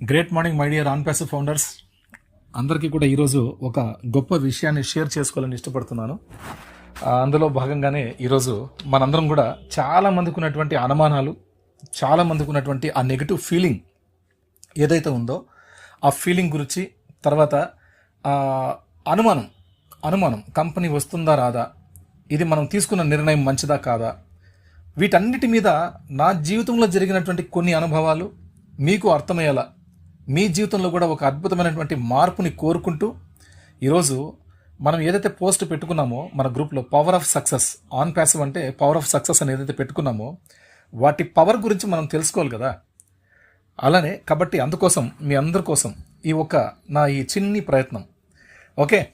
Great morning my dear on passive founders అందరికీ కూడా ఈరోజు ఒక గొప్ప విషయాన్ని షేర్ చేసుకోవాలని ఇష్టపడుతున్నాను. అందులో భాగంగానే ఈరోజు మనందరం కూడా చాలా మందికి ఉన్నటువంటి అనుమానాలు చాలా మందికి ఉన్నటువంటి ఆ నెగిటివ్ ఫీలింగ్ ఏదైతే ఉందో ఆ ఫీలింగ్ గురించి తర్వాత అనుమానం అనుమానం కంపెనీ వస్తుందా రాదా ఇది మనం తీసుకున్న నిర్ణయం మంచిదా కాదా వీటన్నిటి మీద నా జీవితంలో జరిగినటువంటి కొన్ని అనుభవాలు మీకు అర్థమయ్యేలా మీ జీవితంలో కూడా ఒక అద్భుతమైనటువంటి మార్పుని కోరుకుంటూ ఈరోజు మనం ఏదైతే పోస్ట్ పెట్టుకున్నామో మన గ్రూప్లో power of success on passive అంటే పవర్ ఆఫ్ సక్సెస్ అని ఏదైతే పెట్టుకున్నామో వాటి పవర్ గురించి మనం తెలుసుకోవాలి కదా. అలానే కాబట్టి అందుకోసం మీ అందరి కోసం ఈ ఒక్క నా ఈ చిన్ని ప్రయత్నం. ఓకే?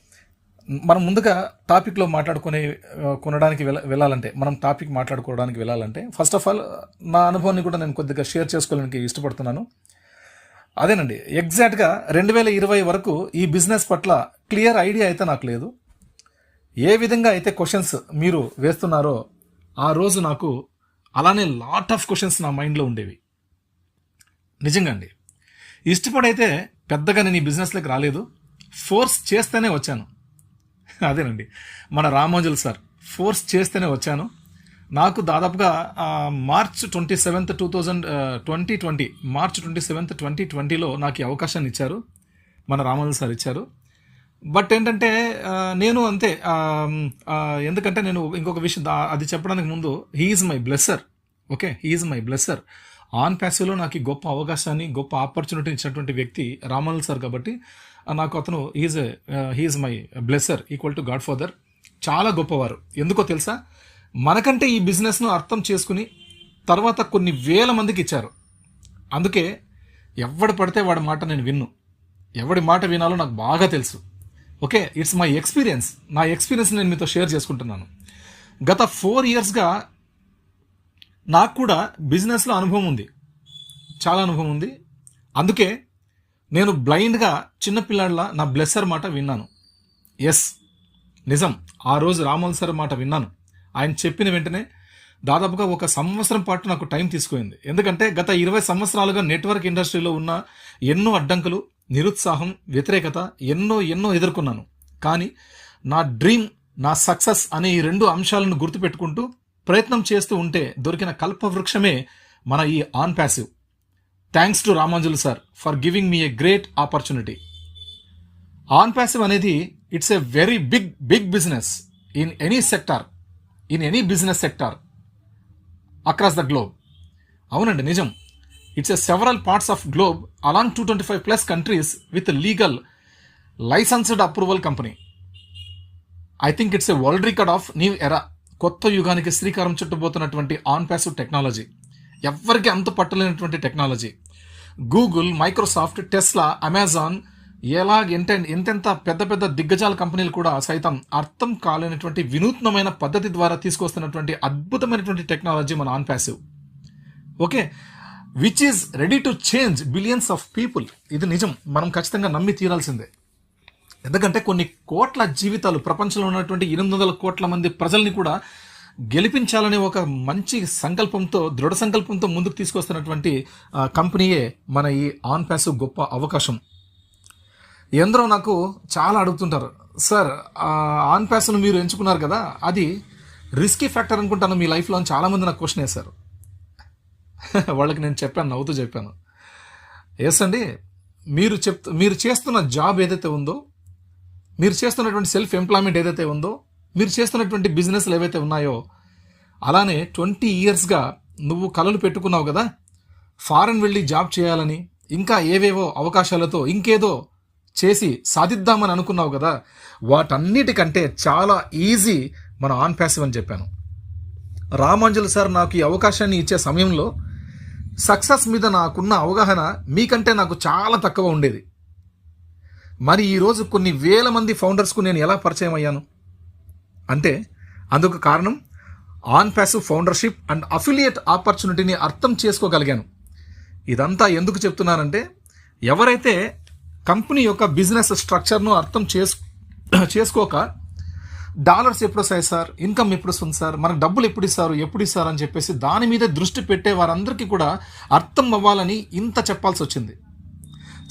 మనం ముందుగా టాపిక్లో మాట్లాడుకునే కొనడానికి వెళ్ళ వెళ్ళాలంటే మనం టాపిక్ మాట్లాడుకోవడానికి వెళ్ళాలంటే ఫస్ట్ ఆఫ్ ఆల్ నా అనుభవాన్ని కూడా నేను కొద్దిగా షేర్ చేసుకోవడానికి ఇష్టపడుతున్నాను. అదేనండి. ఎగ్జాక్ట్గా రెండు వేల ఇరవై వరకు ఈ బిజినెస్ పట్ల క్లియర్ ఐడియా అయితే నాకు లేదు. ఏ విధంగా అయితే క్వశ్చన్స్ మీరు వేస్తున్నారో ఆ రోజు నాకు అలానే లాట్ ఆఫ్ క్వశ్చన్స్ నా మైండ్లో ఉండేవి. నిజంగా అండి. ఇష్టపడైతే పెద్దగా నేను ఈ బిజినెస్లోకి రాలేదు. ఫోర్స్ చేస్తేనే వచ్చాను. అదేనండి. మన రామోజుల్ సార్ ఫోర్స్ చేస్తేనే వచ్చాను. నాకు దాదాపుగా March twenty seventh two thousand twenty twenty March twenty seventh twenty ట్వంటీలో నాకు అవకాశాన్ని ఇచ్చారు. మన రామోజుల్ సార్ ఇచ్చారు. బట్ ఏంటంటే నేను అంతే ఎందుకంటే నేను ఇంకొక విషయం అది చెప్పడానికి ముందు he's my blesser okay he's my blesser on ప్యాసివ్లో నాకు గొప్ప అవకాశాన్ని గొప్ప ఆపర్చునిటీ ఇచ్చినటువంటి వ్యక్తి రామల్ సార్ కాబట్టి నాకు అతను is he's my blesser equal to godfather చాలా గొప్పవారు. ఎందుకో తెలుసా? మనకంటే ఈ బిజినెస్ను అర్థం చేసుకుని తర్వాత కొన్ని వేల మందికి ఇచ్చారు. అందుకే ఎవడు పడితే వాడి మాట నేను విన్ను. ఎవడి మాట వినాలో నాకు బాగా తెలుసు. ఓకే ఇట్స్ మై ఎక్స్పీరియన్స్ నా ఎక్స్పీరియన్స్ నేను మీతో షేర్ చేసుకుంటున్నాను. గత ఫోర్ ఇయర్స్గా నాకు కూడా బిజినెస్లో అనుభవం ఉంది. చాలా అనుభవం ఉంది. అందుకే నేను బ్లైండ్గా చిన్నపిల్లాడిలా నా బ్లెస్సర్ మాట విన్నాను. ఎస్ నిజం. ఆ రోజు రామోల్ సార్ మాట విన్నాను. ఆయన చెప్పిన వెంటనే దాదాపుగా ఒక సంవత్సరం పాటు నాకు టైం తీసుకుంది ఎందుకంటే గత ఇరవై సంవత్సరాలుగా నెట్వర్క్ ఇండస్ట్రీలో ఉన్న ఎన్నో అడ్డంకులు నిరుత్సాహం వ్యతిరేకత ఎన్నో ఎన్నో ఎదుర్కొన్నాను. కానీ నా డ్రీమ్ నా సక్సెస్ అనే ఈ రెండు అంశాలను గుర్తుపెట్టుకుంటూ ప్రయత్నం చేస్తూ ఉంటే దొరికిన కల్పవృక్షమే మన ఈ on passive. Thanks to Ramanjulu sir for giving me a great opportunity. On passive అనేది it's a very big big business in any sector. In any business sector across the globe అవునండి నిజం. It's a several parts of globe along two twenty five plus countries with legal licensed approval company I think it's a world record of new era కొత్త యుగానికి శ్రీకారం చుట్టబోతున్నటువంటి on passive technology ఎవ్వరికి అంత పట్టలేనటువంటి technology Google Microsoft Tesla Amazon ఎలాగ ఎంత ఎంతెంత పెద్ద పెద్ద దిగ్గజాల కంపెనీలు కూడా సైతం అర్థం కాలేనటువంటి వినూత్నమైన పద్ధతి ద్వారా తీసుకొస్తున్నటువంటి అద్భుతమైనటువంటి టెక్నాలజీ మన on passive. Okay which is ready to change billions of people ఇది నిజం. మనం ఖచ్చితంగా నమ్మి తీరాల్సిందే. ఎందుకంటే కొన్ని కోట్ల జీవితాలు ప్రపంచంలో ఉన్నటువంటి ఎనిమిది వందల కోట్ల మంది ప్రజల్ని కూడా గెలిపించాలనే ఒక మంచి సంకల్పంతో దృఢ సంకల్పంతో ముందుకు తీసుకొస్తున్నటువంటి కంపెనీయే మన ఈ ఆన్ ప్యాసివ్ గొప్ప అవకాశం. ఎందరో నాకు చాలా అడుగుతుంటారు. సార్ ఆన్ ప్యాస్ను మీరు ఎంచుకున్నారు కదా అది రిస్కీ ఫ్యాక్టర్ అనుకుంటాను మీ లైఫ్లో చాలామంది నాకు క్వశ్చన్ వేశారు. వాళ్ళకి నేను చెప్పాను నవ్వుతూ చెప్పాను. ఎస్ అండి మీరు చెప్ మీరు చేస్తున్న జాబ్ ఏదైతే ఉందో మీరు చేస్తున్నటువంటి సెల్ఫ్ ఎంప్లాయ్మెంట్ ఏదైతే ఉందో మీరు చేస్తున్నటువంటి బిజినెస్లు ఏవైతే ఉన్నాయో అలానే ట్వంటీ ఇయర్స్గా నువ్వు కలలు పెట్టుకున్నావు కదా ఫారెన్ వెళ్ళి జాబ్ చేయాలని ఇంకా ఏవేవో అవకాశాలతో ఇంకేదో చేసి సాధిద్దామని అనుకున్నావు కదా వాటన్నిటికంటే చాలా ఈజీ మన ఆన్ ప్యాసివ్ అని చెప్పాను. రామాంజలి సార్ నాకు ఈ అవకాశాన్ని ఇచ్చే సమయంలో సక్సెస్ మీద నాకున్న అవగాహన మీకంటే నాకు చాలా తక్కువ ఉండేది. మరి ఈరోజు కొన్ని వేల మంది ఫౌండర్స్కు నేను ఎలా పరిచయం అయ్యాను? అంటే అందుకు కారణం on passive foundership and affiliate ఆపర్చునిటీని అర్థం చేసుకోగలిగాను. ఇదంతా ఎందుకు చెప్తున్నానంటే ఎవరైతే కంపెనీ యొక్క బిజినెస్ స్ట్రక్చర్ను అర్థం చేసు చేసుకోక డాలర్స్ ఎప్పుడు వస్తాయి సార్? ఇన్కమ్ ఎప్పుడు వస్తుంది సార్? మనకు డబ్బులు ఎప్పుడు ఇస్తారు? ఎప్పుడు ఇస్తారు? అని చెప్పేసి దాని మీద దృష్టి పెట్టే వారందరికీ కూడా అర్థం అవ్వాలని ఇంత చెప్పాల్సి వచ్చింది.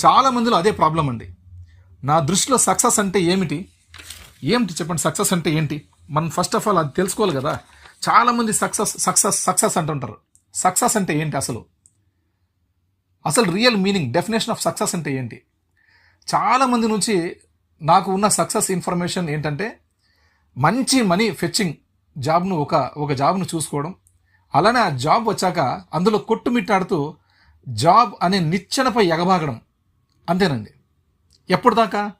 చాలా మందిలో అదే ప్రాబ్లం అండి. నా దృష్టిలో సక్సెస్ అంటే ఏమిటి? ఏమిటి చెప్పండి? సక్సెస్ అంటే ఏంటి? మనం ఫస్ట్ ఆఫ్ ఆల్ అది తెలుసుకోవాలి కదా. చాలామంది సక్సెస్ సక్సెస్ సక్సెస్ అంటుంటారు. సక్సెస్ అంటే ఏంటి అసలు? అసలు real meaning definition of success అంటే ఏంటి? చాలామంది నుంచి నాకు ఉన్న సక్సెస్ ఇన్ఫర్మేషన్ ఏంటంటే మంచి మనీ ఫెచ్చింగ్ జాబ్ను ఒక ఒక జాబ్ను చూసుకోవడం. అలానే ఆ జాబ్ వచ్చాక అందులో కొట్టుమిట్టాడుతూ జాబ్ అనే నిచ్చెనపై ఎగబాగడం. అంతేనండి. ఎప్పుడు దాకా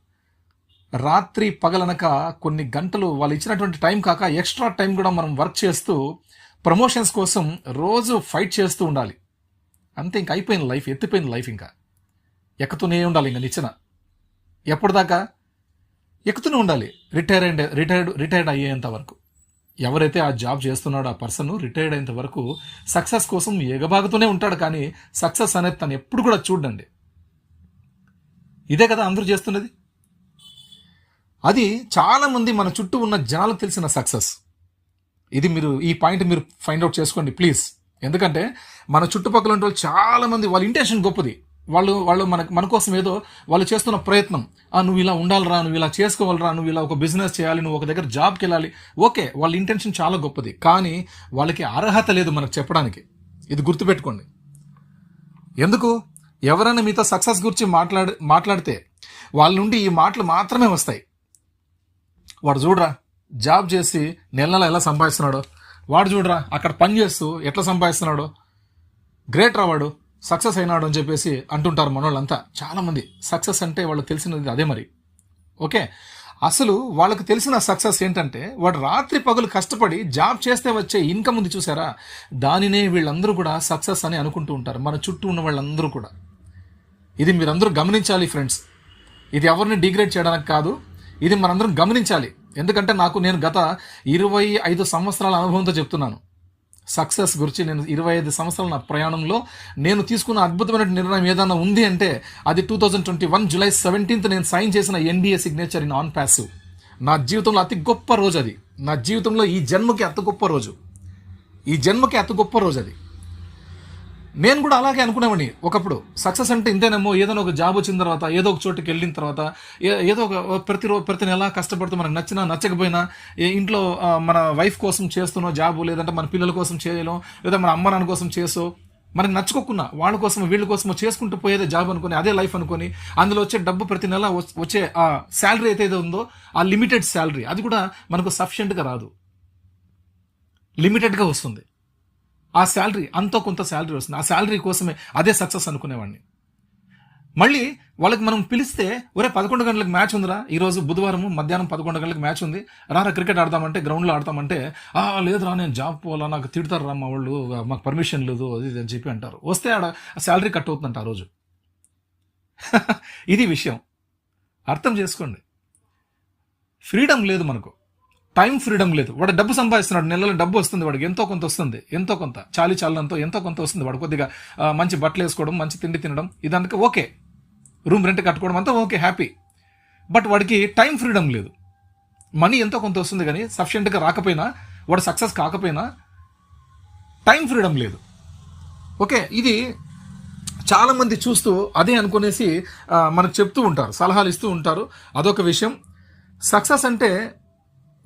రాత్రి పగలనక కొన్ని గంటలు వాళ్ళు ఇచ్చినటువంటి టైం కాక ఎక్స్ట్రా టైం కూడా మనం వర్క్ చేస్తూ ప్రమోషన్స్ కోసం రోజు ఫైట్ చేస్తూ ఉండాలి. అంతే ఇంక అయిపోయింది లైఫ్ ఎత్తిపోయింది లైఫ్ ఇంకా. ఎక్కుతూనే ఉండాలి ఇంకా నిచ్చెన. ఎప్పటిదాకా ఎక్కుతూనే ఉండాలి. రిటైర్ అండ్ రిటైర్డ్ రిటైర్డ్ అయ్యేంత వరకు. ఎవరైతే ఆ జాబ్ చేస్తున్నాడో ఆ పర్సన్ రిటైర్డ్ అయ్యేంత వరకు సక్సెస్ కోసం ఎగబాగుతూనే ఉంటాడు కానీ సక్సెస్ అనేది తను ఎప్పుడు కూడా చూడండి ఇదే కదా అందరూ చేస్తున్నది? అది చాలామంది మన చుట్టూ ఉన్న జనాలకు తెలిసిన సక్సెస్. ఇది మీరు ఈ పాయింట్ మీరు ఫైండ్ అవుట్ చేసుకోండి ప్లీజ్. ఎందుకంటే మన చుట్టుపక్కల ఉండే వాళ్ళు చాలామంది వాళ్ళ ఇంటెన్షన్ గొప్పది. వాళ్ళు వాళ్ళు మన మన కోసం ఏదో వాళ్ళు చేస్తున్న ప్రయత్నం. ఆ నువ్వు ఇలా ఉండాలిరా నువ్వు ఇలా చేసుకోవాలిరా నువ్వు ఇలా ఒక బిజినెస్ చేయాలి నువ్వు ఒక దగ్గర జాబ్కి వెళ్ళాలి. ఓకే వాళ్ళ ఇంటెన్షన్ చాలా గొప్పది. కానీ వాళ్ళకి అర్హత లేదు మనకు చెప్పడానికి. ఇది గుర్తుపెట్టుకోండి. ఎందుకు? ఎవరైనా మీతో సక్సెస్ గురించి మాట్లాడి మాట్లాడితే వాళ్ళ నుండి ఈ మాటలు మాత్రమే వస్తాయి. వాడు చూడరా జాబ్ చేసి నెల నెల ఎలా సంపాదిస్తున్నాడో. వాడు చూడరా అక్కడ పని చేస్తూ ఎట్లా సంపాదిస్తున్నాడో. గ్రేట్ రా వాడు. సక్సెస్ అయినాడు అని చెప్పేసి అంటుంటారు మనోళ్ళంతా చాలామంది. సక్సెస్ అంటే వాళ్ళకి తెలిసినది అదే మరి. ఓకే? అసలు వాళ్ళకి తెలిసిన సక్సెస్ ఏంటంటే వాడు రాత్రి పగులు కష్టపడి జాబ్ చేస్తే వచ్చే ఇన్కమ్ ఉంది చూసారా? దానినే వీళ్ళందరూ కూడా సక్సెస్ అని అనుకుంటూ ఉంటారు. మన చుట్టూ ఉన్న వాళ్ళందరూ కూడా. ఇది మీరందరూ గమనించాలి ఫ్రెండ్స్. ఇది ఎవరిని డిగ్రేడ్ చేయడానికి కాదు ఇది మనందరం గమనించాలి. ఎందుకంటే నాకు నేను గత ఇరవై ఐదు సంవత్సరాల అనుభవంతో చెప్తున్నాను. సక్సెస్ గురించి నేను ఇరవై ఐదు సంవత్సరాల నా ప్రయాణంలో నేను తీసుకున్న అద్భుతమైన నిర్ణయం ఏదైనా ఉంది అంటే అది two thousand twenty one July seventeenth నేను సైన్ చేసిన NDA signature in on passive నా జీవితంలో అతి గొప్ప రోజు అది. నా జీవితంలో ఈ జన్మకి అతి గొప్ప రోజు. ఈ జన్మకి అతి గొప్ప రోజు అది. నేను కూడా అలాగే అనుకునేవాడిని. ఒకప్పుడు సక్సెస్ అంటే ఇంతేనేమో ఏదైనా ఒక జాబ్ వచ్చిన తర్వాత ఏదో ఒక చోటుకి వెళ్ళిన తర్వాత ఏ- ఏదో ఒక ప్రతి ప్రతి నెల కష్టపడుతూ మనకు నచ్చినా నచ్చకపోయినా ఇంట్లో మన వైఫ్ కోసం చేస్తున్నో జాబ్ లేదంటే మన పిల్లల కోసం చేయలేం లేదా మన అమ్మ నాన్న కోసం చేసో మనకు నచ్చుకోకున్నా వాళ్ళ కోసం వీళ్ళ కోసం చేసుకుంటూ పోయేదే జాబ్ అనుకుని అదే లైఫ్ అనుకుని అందులో వచ్చే డబ్బు ప్రతి నెల వచ్చే ఆ శాలరీ అయితే ఏదో ఉందో ఆ లిమిటెడ్ శాలరీ అది కూడా మనకు సఫిషియెంట్గా రాదు. లిమిటెడ్గా వస్తుంది. ఆ శాలరీ అంతో కొంత శాలరీ వస్తుంది. ఆ శాలరీ కోసమే అదే సక్సెస్ అనుకునేవాడిని. మళ్ళీ వాళ్ళకి మనం పిలిస్తే ఒరే పదకొండు గంటలకు మ్యాచ్ ఉందిరా ఈ రోజు బుధవారం మధ్యాహ్నం పదకొండు గంటలకు మ్యాచ్ ఉంది రారా క్రికెట్ ఆడతామంటే గ్రౌండ్లో ఆడతామంటే ఆ లేదురా నేను జాబ్ పోవాలా నాకు తిడతారు రా మా వాళ్ళు మాకు పర్మిషన్ లేదు అది ఇది అని చెప్పి అంటారు. వస్తే ఆడ శాలరీ కట్ అవుతుందంట ఆ రోజు. ఇది విషయం. అర్థం చేసుకోండి. ఫ్రీడమ్ లేదు మనకు. టైం ఫ్రీడమ్ లేదు. వాడు డబ్బు సంపాదిస్తున్నాడు నెలలో డబ్బు వస్తుంది వాడికి ఎంతో కొంత వస్తుంది ఎంతో కొంత చాలి చాలంతో ఎంతో కొంత వస్తుంది వాడు. కొద్దిగా మంచి బట్టలు వేసుకోవడం మంచి తిండి తినడం ఇదంతా ఓకే. రూమ్ రెంట్ కట్టుకోవడం అంతా ఓకే హ్యాపీ. బట్ వాడికి టైం ఫ్రీడమ్ లేదు. మనీ ఎంతో కొంత వస్తుంది కానీ సఫిషియెంట్గా రాకపోయినా వాడు సక్సెస్ కాకపోయినా టైం ఫ్రీడమ్ లేదు. ఓకే ఇది చాలామంది చూస్తూ అదే అనుకునేసి మనకు చెప్తూ ఉంటారు సలహాలు ఇస్తూ ఉంటారు. అదొక విషయం. సక్సెస్ అంటే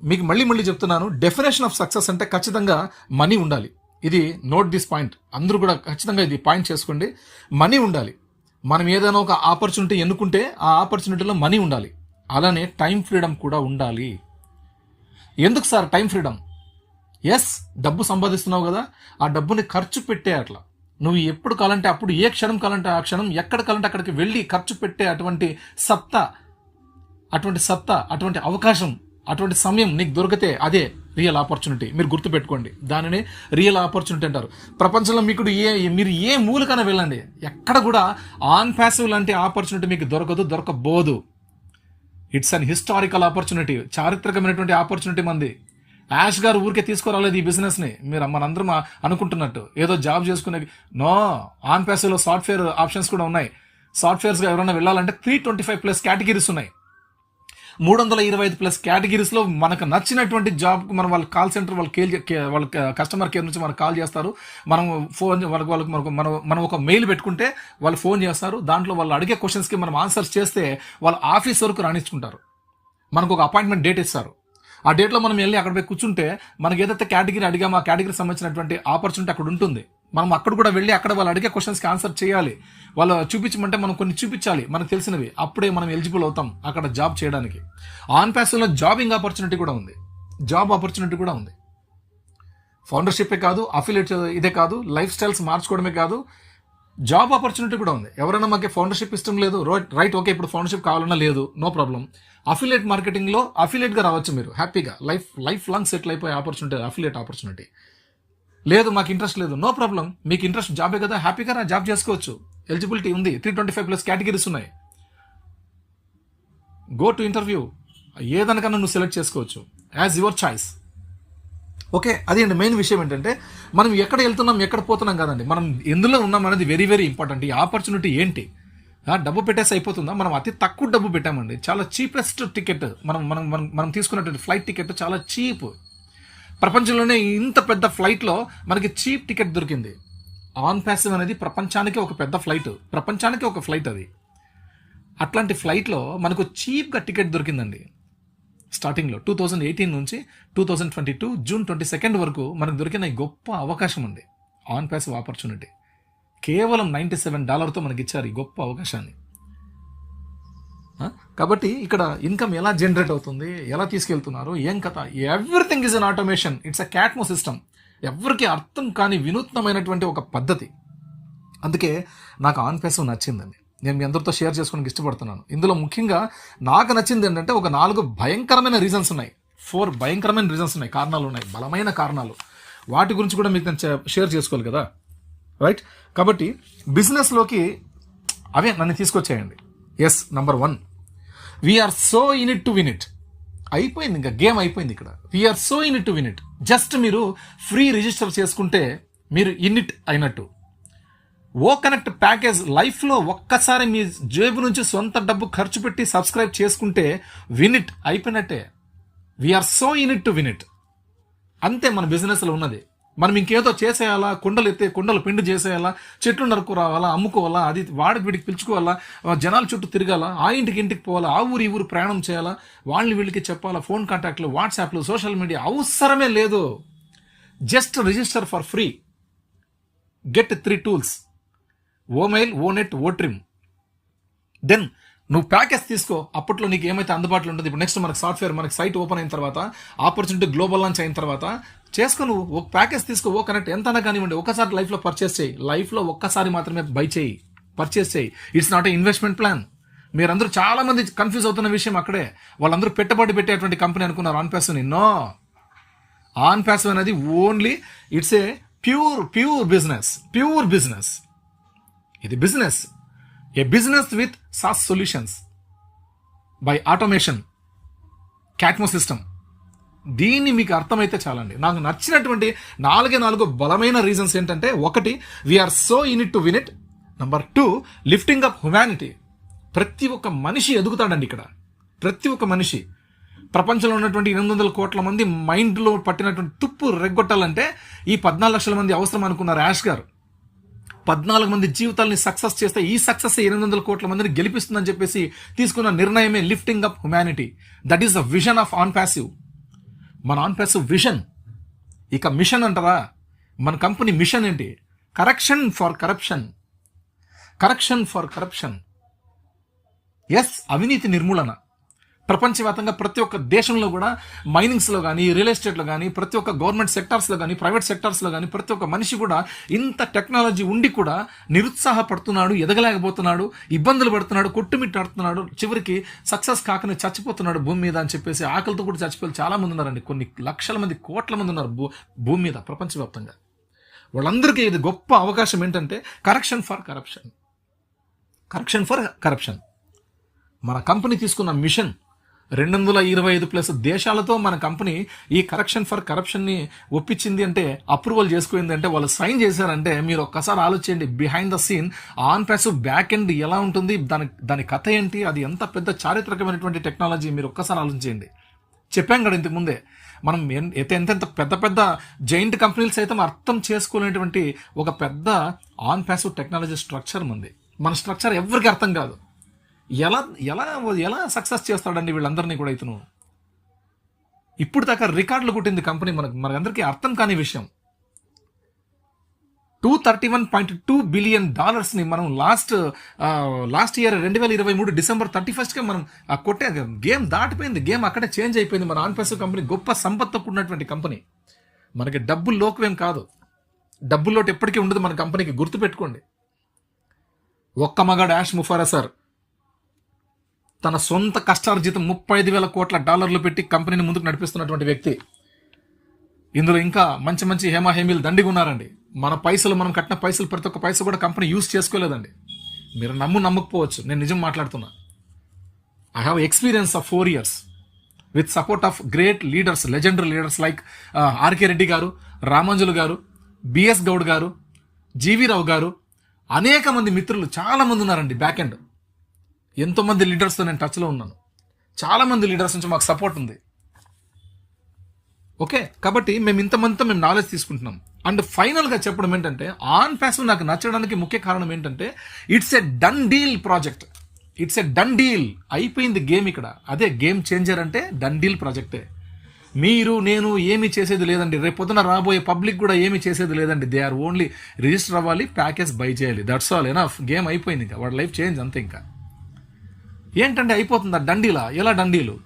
మీకు మళ్ళీ మళ్ళీ చెప్తున్నాను డెఫినేషన్ ఆఫ్ సక్సెస్ అంటే ఖచ్చితంగా మనీ ఉండాలి. ఇది నోట్ దిస్ పాయింట్ అందరూ కూడా ఖచ్చితంగా ఇది పాయింట్ చేసుకోండి. మనీ ఉండాలి. మనం ఏదైనా ఒక ఆపర్చునిటీ ఎన్నుకుంటే ఆ ఆపర్చునిటీలో మనీ ఉండాలి. అలానే టైం ఫ్రీడమ్ కూడా ఉండాలి. ఎందుకు సార్ టైం ఫ్రీడమ్ ఎస్ డబ్బు సంపాదిస్తున్నావు కదా ఆ డబ్బుని ఖర్చు పెట్టే అట్లా. నువ్వు ఎప్పుడు కాలంటే అప్పుడు ఏ క్షణం కాలంటే ఆ క్షణం ఎక్కడ కాలంటే అక్కడికి వెళ్ళి ఖర్చు పెట్టే అటువంటి సత్తా అటువంటి సత్తా అటువంటి అవకాశం అటువంటి సమయం నీకు దొరికితే అదే రియల్ ఆపర్చునిటీ మీరు గుర్తుపెట్టుకోండి. దానిని రియల్ ఆపర్చునిటీ అంటారు. ప్రపంచంలో మీకు ఏ మీరు ఏ మూలకైనా వెళ్ళండి. ఎక్కడ కూడా ఆన్ ప్యాసివ్ లాంటి ఆపర్చునిటీ మీకు దొరకదు దొరకబోదు. ఇట్స్ అన్ హిస్టారికల్ ఆపర్చునిటీ చారిత్రకమైనటువంటి ఆపర్చునిటీ మంది. యాష్ గారు ఊరికే తీసుకురాలేదు ఈ బిజినెస్ని మీరు మనందరం అనుకుంటున్నట్టు. ఏదో జాబ్ చేసుకునే నో ఆన్ ప్యాసివ్లో సాఫ్ట్వేర్ ఆప్షన్స్ కూడా ఉన్నాయి. సాఫ్ట్వేర్స్గా ఎవరైనా వెళ్ళాలంటే three twenty five plus categories ఉన్నాయి. మూడు వందల ఇరవై ఐదు ప్లస్ కేటగిరీస్లో మనకు నచ్చినటువంటి జాబ్కి మనం వాళ్ళ కాల్ సెంటర్ వాళ్ళు కేల్ వాళ్ళ కస్టమర్ కేర్ నుంచి మనకు కాల్ చేస్తారు. మనం ఫోన్ వాళ్ళకి వాళ్ళకి మనకు మనం మనం ఒక మెయిల్ పెట్టుకుంటే వాళ్ళు ఫోన్ చేస్తారు. దాంట్లో వాళ్ళు అడిగే క్వశ్చన్స్కి మనం ఆన్సర్స్ చేస్తే వాళ్ళు ఆఫీస్ వరకు రాణించుకుంటారు. మనకు ఒక అపాయింట్మెంట్ డేట్ ఇస్తారు. ఆ డేట్లో మనం వెళ్ళి అక్కడ పోయి కూర్చుంటే మనకి ఏదైతే కేటగిరీ అడిగామో ఆ కేటగిరీ సంబంధించినటువంటి ఆపర్చునిటీ అక్కడ ఉంటుంది. మనం అక్కడ కూడా వెళ్ళి అక్కడ వాళ్ళు అడిగే క్వశ్చన్స్కి ఆన్సర్ చేయాలి. వాళ్ళు చూపించమంటే మనం కొన్ని చూపించాలి. మనకు తెలిసినవి. అప్పుడే మనం ఎలిజిబుల్ అవుతాం అక్కడ జాబ్ చేయడానికి. ఆన్ ప్యాసన్లో జాబింగ్ ఆపర్చునిటీ కూడా ఉంది. జాబ్ ఆపర్చునిటీ కూడా ఉంది. ఫౌండర్షిప్పే కాదు అఫిలియేట్ ఇదే కాదు లైఫ్ స్టైల్స్ మార్చుకోవడమే కాదు జాబ్ ఆపర్చునిటీ కూడా ఉంది. ఎవరైనా మాకు ఫౌండర్షిప్ ఇష్టం లేదు రైట్ ఓకే ఇప్పుడు ఫౌండర్షిప్ కావాలన్నా లేదు నో ప్రాబ్లం అఫిలియేట్ మార్కెటింగ్లో అఫిలియేట్గా రావచ్చు మీరు హ్యాపీగా లైఫ్ లైఫ్ లాంగ్ సెటిల్ అయిపోయే ఆపర్చునిటీ అఫిలియేట్ ఆపర్చునిటీ లేదు మాకు ఇంట్రెస్ట్ లేదు. నో ప్రాబ్లం మీకు ఇంట్రెస్ట్ జాబే కదా హ్యాపీగా నా జాబ్ చేసుకోవచ్చు. ఎలిజిబిలిటీ ఉంది. Three twenty five plus categories ఉన్నాయి. గో టు ఇంటర్వ్యూ ఏదనకన్నా నువ్వు సెలెక్ట్ చేసుకోవచ్చు. యాజ్ యువర్ చాయిస్ ఓకే అది అండి మెయిన్ విషయం ఏంటంటే మనం ఎక్కడ వెళ్తున్నాం ఎక్కడ పోతున్నాం కదండి. మనం ఎందులో ఉన్నాం అనేది వెరీ వెరీ ఇంపార్టెంట్ ఈ ఆపర్చునిటీ ఏంటి? డబ్బు పెట్టేసి అయిపోతుందా? మనం అతి తక్కువ డబ్బు పెట్టామండి. చాలా చీపెస్ట్ టికెట్ మనం మనం మనం మనం తీసుకున్నటువంటి ఫ్లైట్ టికెట్ చాలా చీప్ ప్రపంచంలోనే ఇంత పెద్ద ఫ్లైట్లో మనకి చీప్ టికెట్ దొరికింది. ఆన్ ప్యాసివ్ అనేది ప్రపంచానికి ఒక పెద్ద ఫ్లైట్ ప్రపంచానికి ఒక ఫ్లైట్ అది. అట్లాంటి ఫ్లైట్లో మనకు చీప్గా టికెట్ దొరికిందండి. స్టార్టింగ్లో టూ థౌజండ్ ఎయిటీన్ నుంచి two thousand twenty two June twenty second వరకు మనకు దొరికిన ఈ గొప్ప అవకాశం ఉంది ఆన్ ప్యాసివ్ ఆపర్చునిటీ కేవలం నైంటీ సెవెన్ డాలర్తో మనకి ఇచ్చారు ఈ గొప్ప అవకాశాన్ని. కాబట్టి ఇక్కడ ఇన్కమ్ ఎలా జనరేట్ అవుతుంది ఎలా తీసుకెళ్తున్నారు ఏం కథ? Everything is an automation it's a catmo system ఎవరికి అర్థం కాని వినూత్నమైనటువంటి ఒక పద్ధతి. అందుకే నాకు ఆన్ పేసం నచ్చిందండి. నేను మీ అందరితో షేర్ చేసుకోవడానికి ఇష్టపడుతున్నాను. ఇందులో ముఖ్యంగా నాకు నచ్చింది ఏంటంటే ఒక నాలుగు భయంకరమైన రీజన్స్ ఉన్నాయి. ఫోర్ భయంకరమైన రీజన్స్ ఉన్నాయి. కారణాలు ఉన్నాయి. బలమైన కారణాలు. వాటి గురించి కూడా మీకు నేను షేర్ చేసుకోవాలి కదా? రైట్ కాబట్టి బిజినెస్లోకి అవే నన్ను తీసుకొచ్చేయండి. Yes number one we're so in it to win it అయిపోయింది ఇంకా గేమ్ అయిపోయింది ఇక్కడ. We're so in it to win it just మీరు ఫ్రీ రిజిస్టర్ చేసుకుంటే మీరు ఇన్ ఇట్ అయినట్టు. ఓ కనెక్ట్ ప్యాకేజ్ లైఫ్లో ఒక్కసారి మీ జేబు నుంచి సొంత డబ్బు ఖర్చు పెట్టి సబ్స్క్రైబ్ చేసుకుంటే విన్ ఇట్ అయిపోయినట్టే. We're so in it to win it అంతే మన బిజినెస్లో ఉన్నది. మనం ఇంకేదో చేసేయాలా? కుండలు ఎత్తే కుండలు పిండి చేసేయాలా? చెట్లు నరుకు రావాలా? అమ్ముకోవాలా? అది వాడికి వీడికి పిలుచుకోవాలా? జనాల చుట్టూ తిరగాల? ఆ ఇంటికి ఇంటికి పోవాలా? ఆ ఊరు ఈ ఊరు ప్రయాణం చేయాలా? వాళ్ళని వీళ్ళకి చెప్పాలా? ఫోన్ కాంటాక్ట్లు వాట్సాప్లు సోషల్ మీడియా అవసరమే లేదు. Just register for free. Get three tools. O mail O net O trim. Then నువ్వు ప్యాకేజ్ తీసుకో. అప్పట్లో నీకు ఏమైతే అందుబాటులో ఉంటుంది ఇప్పుడు నెక్స్ట్ మనకి సాఫ్ట్వేర్ మనకి సైట్ ఓపెన్ అయిన తర్వాత ఆపర్చునిటీ గ్లోబల్ లాంచ్ అయిన తర్వాత చేసుకో నువ్వు. ఒక ప్యాకేజ్ తీసుకో ఓ కనెక్ట్ ఎంత అన్నా కానివ్వండి ఒకసారి లైఫ్లో పర్చేస్ చేయి. లైఫ్లో ఒక్కసారి మాత్రమే బై చేయి. పర్చేస్ చేయి. It's not a investment plan మీరందరూ చాలా మంది కన్ఫ్యూజ్ అవుతున్న విషయం అక్కడే. వాళ్ళందరూ పెట్టుబడి పెట్టేటువంటి కంపెనీ అనుకున్నారు on passive no on passive అనేది only it's a pure pure business pure business ఇది business a business with SaaS solutions by automation catmo system దీన్ని మీకు అర్థమైతే చాలండి. నాకు నచ్చినటువంటి నాలుగే నాలుగు బలమైన రీజన్స్ ఏంటంటే ఒకటి we're so in it to win it number two lifting up humanity ప్రతి ఒక్క మనిషి ఎదుగుతాడండి ఇక్కడ. ప్రతి ఒక్క మనిషి. ప్రపంచంలో ఉన్నటువంటి ఎనిమిది వందల కోట్ల మంది మైండ్లో పట్టినటువంటి తుప్పు రెగ్గొట్టాలంటే ఈ పద్నాలుగు లక్షల మంది అవసరం అనుకున్నారు యాష్ గారు. పద్నాలుగు మంది జీవితాలని సక్సెస్ చేస్తే ఈ సక్సెస్ ఎనిమిది వందల కోట్ల మందిని గెలిపిస్తుందని చెప్పేసి తీసుకున్న నిర్ణయమే lifting up humanity that is the vision of on passive మన ఆన్ విజన్. ఇక మిషన్ అంటారా మన కంపెనీ మిషన్ ఏంటి? Correction for corruption. Correction for corruption. Yes అవినీతి నిర్మూలన. ప్రపంచవ్యాప్తంగా ప్రతి ఒక్క దేశంలో కూడా మైనింగ్స్లో కానీ రియల్ ఎస్టేట్లో కానీ ప్రతి ఒక్క గవర్నమెంట్ సెక్టార్స్లో కానీ ప్రైవేట్ సెక్టార్స్లో కానీ ప్రతి ఒక్క మనిషి కూడా ఇంత టెక్నాలజీ ఉండి కూడా నిరుత్సాహపడుతున్నాడు ఎదగలేకపోతున్నాడు ఇబ్బందులు పడుతున్నాడు కొట్టుమిట్టాడుతున్నాడు చివరికి సక్సెస్ కాకనే చచ్చిపోతున్నాడు భూమి మీద అని చెప్పేసి ఆకలితో కూడా చచ్చిపోయి చాలామంది ఉన్నారండి. కొన్ని లక్షల మంది కోట్ల మంది ఉన్నారు భూ భూమి మీద ప్రపంచవ్యాప్తంగా. వాళ్ళందరికీ ఇది గొప్ప అవకాశం ఏంటంటే correction for corruption correction for corruption మన కంపెనీ తీసుకున్న మిషన్ రెండు వందల ఇరవై ఐదు ప్లస్ దేశాలతో మన కంపెనీ ఈ కరెక్షన్ ఫర్ కరప్షన్ని ఒప్పించింది అంటే అప్రూవల్ చేసుకుంది అంటే వాళ్ళు సైన్ చేశారంటే మీరు ఒక్కసారి ఆలోచించండి. Behind the scene on pass back end ఎలా ఉంటుంది? దాని దాని కథ ఏంటి? అది ఎంత పెద్ద చారిత్రకమైనటువంటి టెక్నాలజీ మీరు ఒక్కసారి ఆలోచించండి. చెప్పాం కదా ఇంతకుముందే మనం ఎన్- ఎంత ఎంతెంత పెద్ద పెద్ద జైంట్ కంపెనీలు సైతం అర్థం చేసుకునేటువంటి ఒక పెద్ద ఆన్ ప్యాసివ్ టెక్నాలజీ స్ట్రక్చర్ ఉంది. మన స్ట్రక్చర్ ఎవరికి అర్థం కాదు. ఎలా ఎలా ఎలా సక్సెస్ చేస్తాడండి వీళ్ళందరినీ కూడా ఇతను? ఇప్పుడు దాకా రికార్డులు కొట్టింది కంపెనీ మనకు మనకందరికీ అర్థం కాని విషయం. Two thirty one point two billion డాలర్స్ని మనం లాస్ట్ లాస్ట్ ఇయర్ రెండు వేల ఇరవై మూడు డిసెంబర్ థర్టీ ఫస్ట్ మనం ఆ కొట్టే గేమ్ దాటిపోయింది గేమ్ అక్కడే చేంజ్ అయిపోయింది. మన ఆన్పెస్ కంపెనీ గొప్ప సంపత్తో కూడినటువంటి కంపెనీ మనకి డబ్బులు లోకమేం కాదు. డబ్బుల్లోటి ఎప్పటికీ ఉండదు మన కంపెనీకి గుర్తుపెట్టుకోండి. ఒక్క మగాడు యాష్ ముఫారా సార్ తన సొంత కష్టార్జితం ముప్పై ఐదు వేల కోట్ల డాలర్లు పెట్టి కంపెనీని ముందుకు నడిపిస్తున్నటువంటి వ్యక్తి. ఇందులో ఇంకా మంచి మంచి హేమాహేమీలు దండిగా ఉన్నారండి మన పైసలు మనం కట్టిన పైసలు ప్రతి ఒక్క పైసలు కూడా కంపెనీ యూజ్ చేసుకోలేదండి. మీరు నమ్ము నమ్మకపోవచ్చు. నేను నిజం మాట్లాడుతున్నా. I have experience of four years with support of great leaders legendary leaders like R K Reddy గారు రామాంజులు గారు బిఎస్ గౌడ్ గారు జీవి రావు గారు అనేక మంది మిత్రులు చాలా మంది ఉన్నారండి బ్యాక్ ఎండ్ ఎంతోమంది లీడర్స్తో నేను టచ్లో ఉన్నాను. చాలామంది లీడర్స్ నుంచి మాకు సపోర్ట్ ఉంది. ఓకే కాబట్టి మేము ఇంతమందితో మేము నాలెడ్జ్ తీసుకుంటున్నాం. అండ్ ఫైనల్గా చెప్పడం ఏంటంటే ఆన్ ప్యాసివ్ నాకు నచ్చడానికి ముఖ్య కారణం ఏంటంటే it's a done deal project it's a done deal అయిపోయింది గేమ్ ఇక్కడ. అదే గేమ్ చేంజర్ అంటే డన్ డీల్ ప్రాజెక్టే మీరు నేను ఏమి చేసేది లేదండి. రేపు పొద్దున రాబోయే పబ్లిక్ కూడా ఏమి చేసేది లేదండి. దే ఆర్ ఓన్లీ రిజిస్టర్ అవ్వాలి ప్యాకేజ్ బై చేయాలి. దట్స్ ఆల్ ఎనఫ్ గేమ్ అయిపోయింది ఇంకా. వాడి లైఫ్ చేంజ్ అంతే ఇంకా. ఏంటంటే అయిపోతుందా డండీలా? ఎలా డండీలు?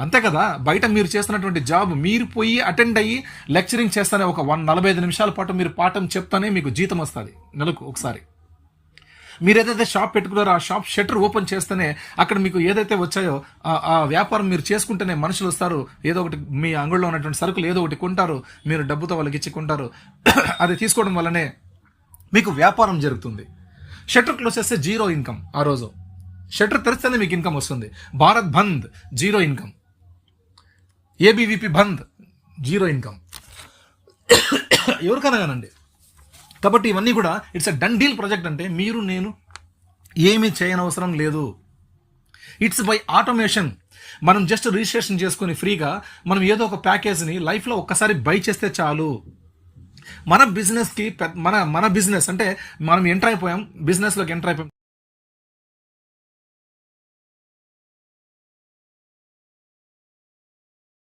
అంతే కదా బయట మీరు చేస్తున్నటువంటి జాబ్ మీరు పోయి అటెండ్ అయ్యి లెక్చరింగ్ చేస్తానే ఒక వన్ నలభై ఐదు నిమిషాల పాటు మీరు పాఠం చెప్తానే మీకు జీతం వస్తుంది నెలకు ఒకసారి. మీరు ఏదైతే షాప్ పెట్టుకున్నారో ఆ షాప్ షట్టర్ ఓపెన్ చేస్తేనే అక్కడ మీకు ఏదైతే వచ్చాయో ఆ- వ్యాపారం మీరు చేసుకుంటేనే మనుషులు వస్తారు. ఏదో ఒకటి మీ అంగుళ్ళో ఉన్నటువంటి సరుకులు ఏదో ఒకటి కొంటారు మీరు డబ్బుతో వాళ్ళకి ఇచ్చి కొంటారు. అది తీసుకోవడం వల్లనే మీకు వ్యాపారం జరుగుతుంది. షట్టర్ క్లోజ్ చేస్తే జీరో ఇన్కమ్ ఆ రోజు. షట్టర్ తెరిస్తేనే మీకు ఇన్కమ్ వస్తుంది. Bharat bandh zero income ABVP bandh zero income ఎవరికైనా కానండి. కాబట్టి ఇవన్నీ కూడా it's a done deal project అంటే మీరు నేను ఏమీ చేయనవసరం లేదు. ఇట్స్ బై ఆటోమేషన్ మనం జస్ట్ రిజిస్ట్రేషన్ చేసుకుని ఫ్రీగా మనం ఏదో ఒక ప్యాకేజ్ని లైఫ్లో ఒక్కసారి బై చేస్తే చాలు. మన బిజినెస్కి పెద్ద మన మన బిజినెస్ అంటే మనం ఎంటర్ అయిపోయాం బిజినెస్లోకి ఎంటర్ అయిపోయాం.